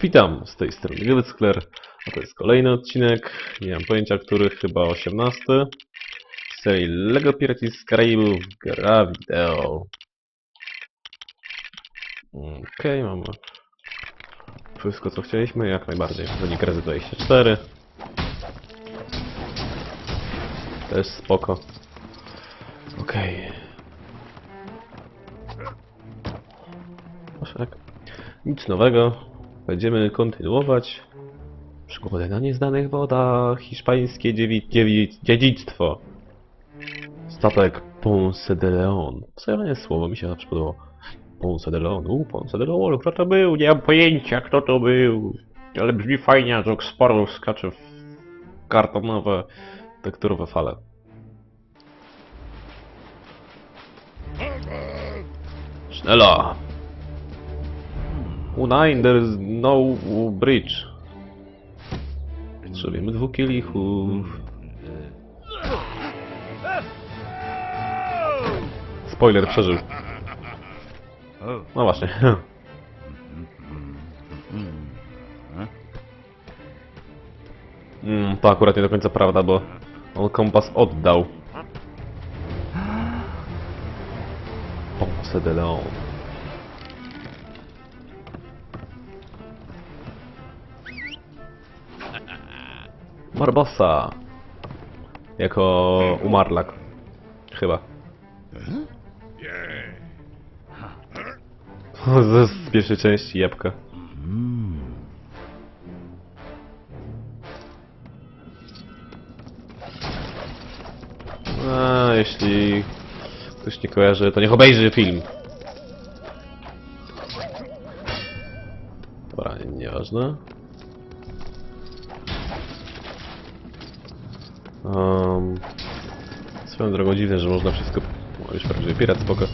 Witam, z tej strony Grywyckler, a to jest kolejny odcinek, nie mam pojęcia, który, chyba 18 z serii LEGO Pirates z Karaibów gra wideo. Okej, mamy wszystko co chcieliśmy, jak najbardziej. Wynik razy 24. Też spoko. Okej. Proszek. Nic nowego. Będziemy kontynuować przygodę na nieznanych wodach. Hiszpańskie dziewic dziewic dziedzictwo. Statek Ponce de Leon. Wstajemne słowo mi się zawsze podobało. Ponce de Leon. U, Ponce de Leon. Kto to był? Nie mam pojęcia kto to był. Ale brzmi fajnie, że Oxparrow skacze w kartonowe, tekturowe fale. Szynela! U9, there is no bridge. Potrzebujemy dwóch kielichów. Spoiler przeżył. No właśnie. Mm, to akurat nie do końca prawda, bo on kompas oddał. Ponce de Leon. Barbossa. Jako umarlak. Chyba. Z pierwszej części jabłka. A, jeśli ktoś nie kojarzy, to niech obejrzy film. Dobra, nieważne. Um, swoją drogą dziwne, że można wszystko... O, już prawdziwy pirat, spoko.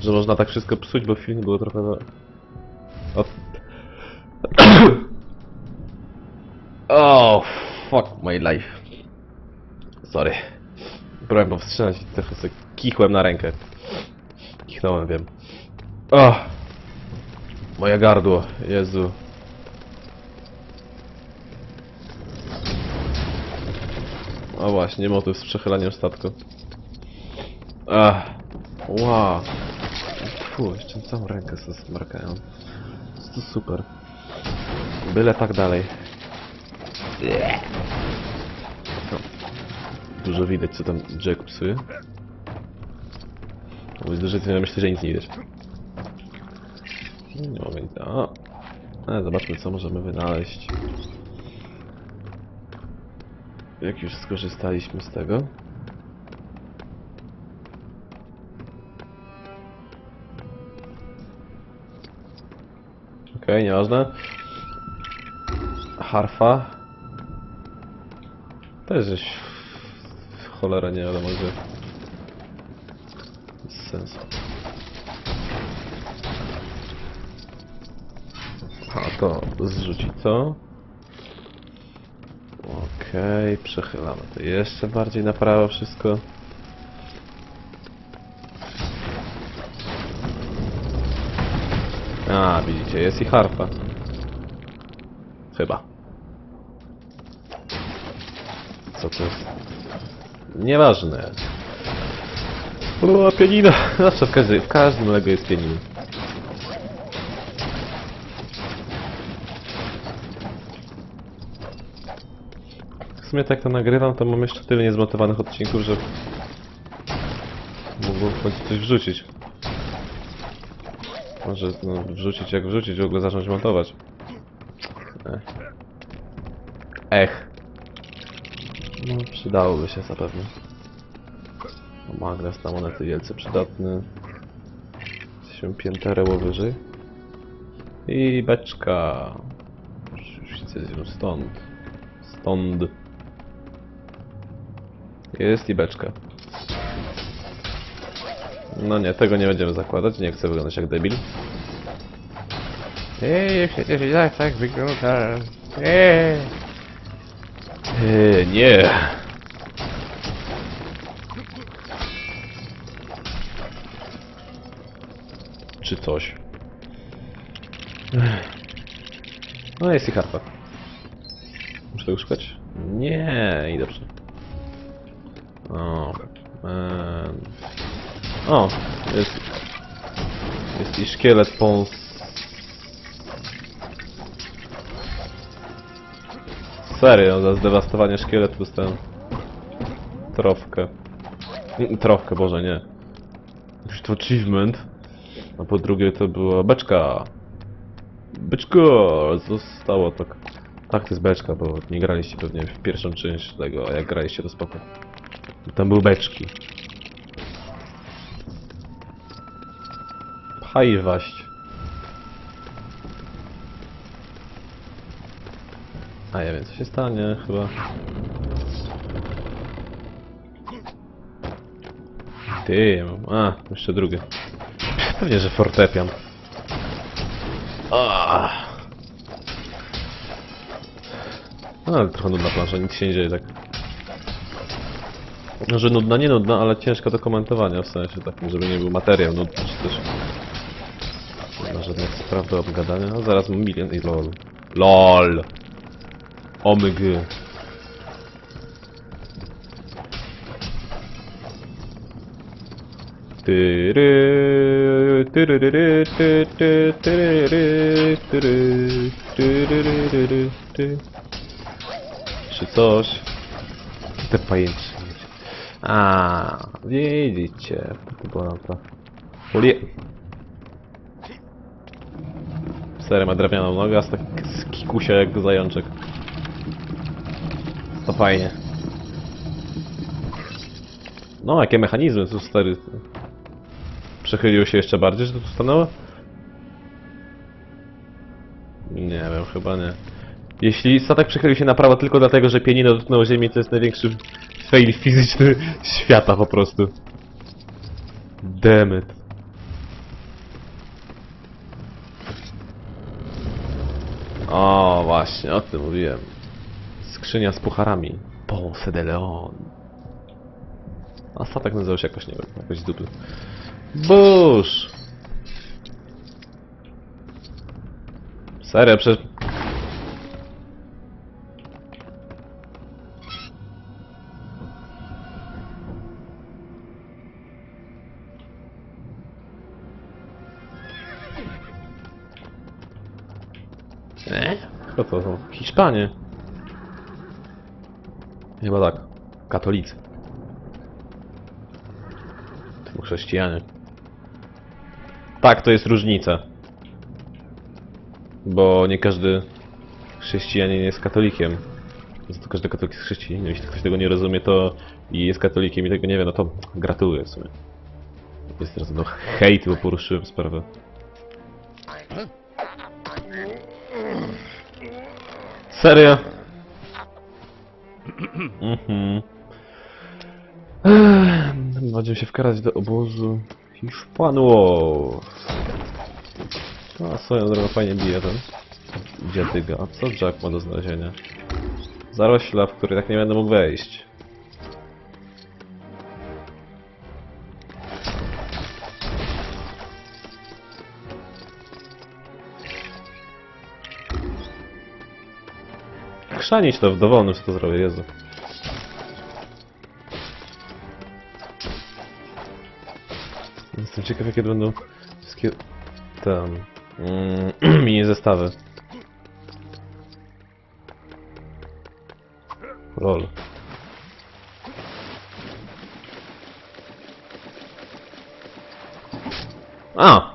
Że można tak wszystko psuć, bo film było trochę... za- O... oh, fuck my life. Sorry. Próbowałem powstrzymać i trochę sobie kichłem na rękę. Kichnąłem, wiem. O! Moje gardło, Jezu. O właśnie, motyw z przechylaniem statku. Ach, wow. Fu, jeszcze całą rękę sobie zmarkają. To super. Byle tak dalej. No. Dużo widać, co tam Jack psuje. Bo dużo, myślę, że nic nie widać. No więc, a. Ale zobaczmy, co możemy wynaleźć. Jak już skorzystaliśmy z tego. Okej, nieważne. Harfa. Też w cholera nie wiadomo gdzie. Bez sensu. A to zrzucić co? Okej, przechylamy to jeszcze bardziej na prawo wszystko. A, widzicie, jest i harfa. Chyba. Co to jest? Nieważne. O, pianino! Zawsze w każdym, w każdym Lego jest pianino. Sumie tak to nagrywam, to mam jeszcze tyle niezmontowanych odcinków, że mógłbym w końcu coś wrzucić. Może no, wrzucić jak wrzucić, w ogóle zacząć montować. Ech. Ech. No, przydałoby się zapewne. O, magnes na monety wielce przydatny. Jesteśmy piętereło wyżej. I beczka. Już ją stąd. Stąd. Jest i beczka. No nie, tego nie będziemy zakładać, nie chcę wyglądać jak debil. Ej, przecież i tak tak wygląda. Eee. Eee, nie. Czy coś. No jest i harpa. Muszę tego szukać? Nie, i dobrze. O, em. o jest, jest i szkielet pons. Serio, za zdewastowanie szkieletu dostałem trofkę. Trofkę, Boże, nie. Już to achievement. A po drugie to była beczka. Beczka! Zostało tak. Tak, to jest beczka, bo nie graliście pewnie w pierwszą część tego, a jak graliście to spoko. Tam były beczki. Pchaj waść. A ja wiem co się stanie chyba. Ty, a, jeszcze drugie. Pewnie, że fortepian. Ah. No, ale trochę nudna plansza, nic się nie dzieje tak. Że nudna, nie nudna, ale ciężka do komentowania, w sensie takim, żeby nie był materiał nudny, czy też... Nie ma żadnych spraw do obgadania. No, zaraz mam milion i lol. LOL! Ty. Czy coś? Te pajęczyny. A, widzicie. To była ta... Folie. Sery ma drewnianą nogę, a tak kikusia jak zajączek. To fajnie. No, jakie mechanizmy tu stary. Przechyliło się jeszcze bardziej, że to tu stanęło? Nie wiem, chyba nie. Jeśli statek przechylił się na prawo tylko dlatego, że pianino dotknęło ziemi, to jest największy fail fizyczny świata po prostu. Damn it. O, właśnie, o tym mówiłem. Skrzynia z pucharami. Ponce de Leon. A statek nazywał się jakoś, nie wiem, jakoś dupy. Bush! Serio, przecież... Hiszpanie. Chyba tak. Katolicy. To chrześcijanie. Tak, to jest różnica. Bo nie każdy chrześcijanin jest katolikiem. Za to każdy katolik jest chrześcijaninem. Jeśli ktoś tego nie rozumie, to i jest katolikiem i tego nie wie, no to gratuluję w sumie. Jest teraz no hejt, bo poruszyłem sprawę. Serio? Mhm. Ech, Będziemy się wkarać do obozu Hiszpanów. A swoją drogą fajnie bije ten dziadyga. A co Jack ma do znalezienia? Zarośla, w który tak nie będę mógł wejść. Chrzanić to w dowolnym, co to zrobię, Jezu. Jestem ciekaw, jakie będą wszystkie tam mm, mini zestawy. Lol. A!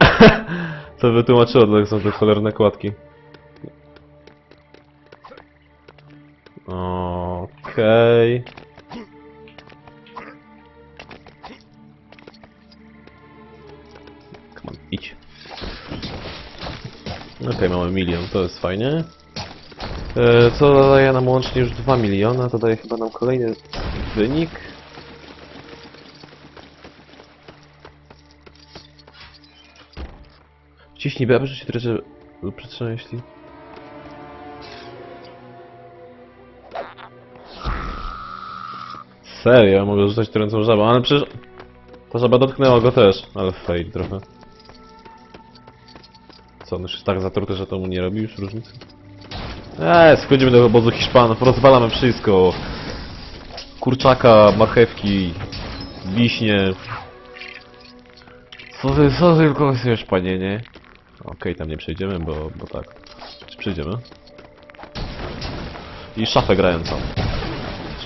to wytłumaczyło, dlaczego są te cholerne kładki. Okej. Come on, idź. Okej, mamy milion, to jest fajnie. E, co daje nam łącznie już 2 miliona, to daje chyba nam kolejny wynik. Ciśnij B, aby się trochę jeśli... Serio, mogę rzucać trącą żabą, ale przecież... Ta żaba dotknęła go też, ale fail trochę. Co, on już jest tak zatruty, że to mu nie robi już różnicy? Eee, schodzimy do obozu Hiszpanów, rozwalamy wszystko. Kurczaka, marchewki, wiśnie. Co ty, co tylko chcesz, panie, nie? Okej, tam nie przejdziemy, bo, bo tak. Czy przejdziemy? I szafę grającą.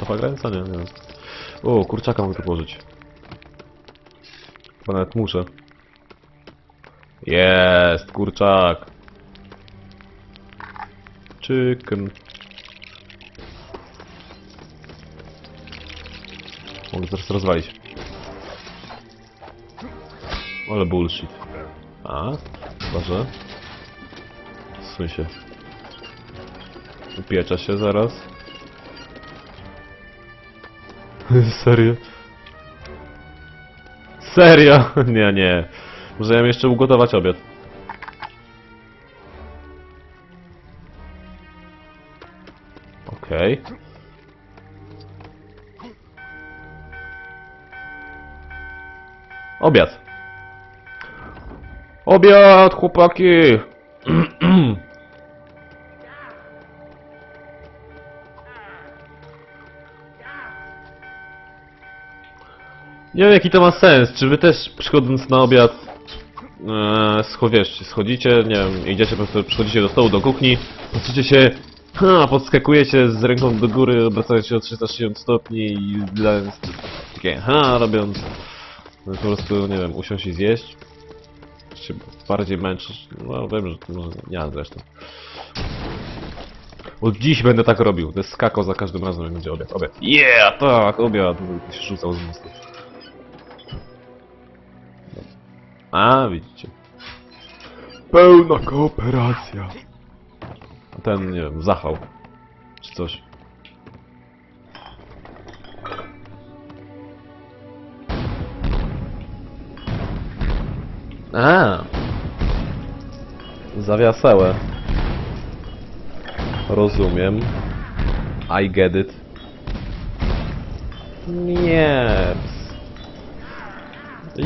Szafa grająca? Nie, nie. O, kurczaka mogę położyć. Chyba nawet muszę. Jest, kurczak. Chicken. Mogę zaraz rozwalić. Ale bullshit. A, chyba że... Suń się. Upiecza się zaraz. Serio? Serio? Nie, nie. Ja jeszcze ugotować obiad. Okej. Obiad. Obiad, chłopaki! Nie wiem jaki to ma sens, czy wy też przychodząc na obiad e, schodzicie, nie wiem, idziecie po prostu, przychodzicie do stołu, do kuchni, patrzycie się, ha, podskakujecie z ręką do góry, obracając się o 360 stopni i dając takie ha, robiąc, no, po prostu, nie wiem, usiąść i zjeść, czy się bardziej męczysz, no wiem, że może, ja zresztą. Od dziś będę tak robił, to jest skakał za każdym razem, jak będzie obiad, obiad, yeah, tak, obiad, się rzucał z mostu. A, widzicie. Pełna kooperacja. A ten, nie wiem, zachwał. Czy coś. A. Zawiasełe. Rozumiem. I get it. Nie. Jeps.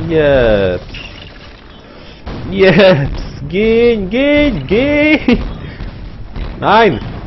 Jeps. Yes! Gehen, gehen, gehen! Nein!